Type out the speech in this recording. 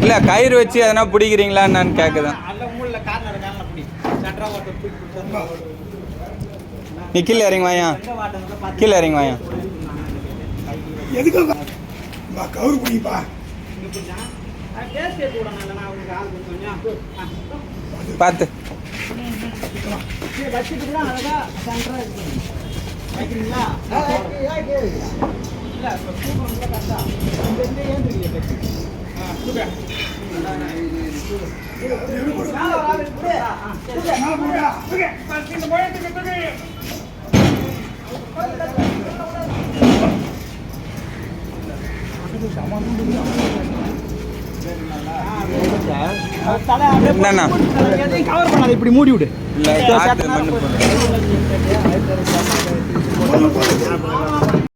இல்லை கயிறு வச்சு எதனா பிடிக்கிறீங்களான்னு நான் கேட்குதான் நீ கீழே இறங்கி வாயா. கீழே இறங்கி வாயா. எதுக்கு பார்த்து. வைக்கிறீங்களா? இல்ல இப்ப. ஆ, இப்படி மூடி விடு.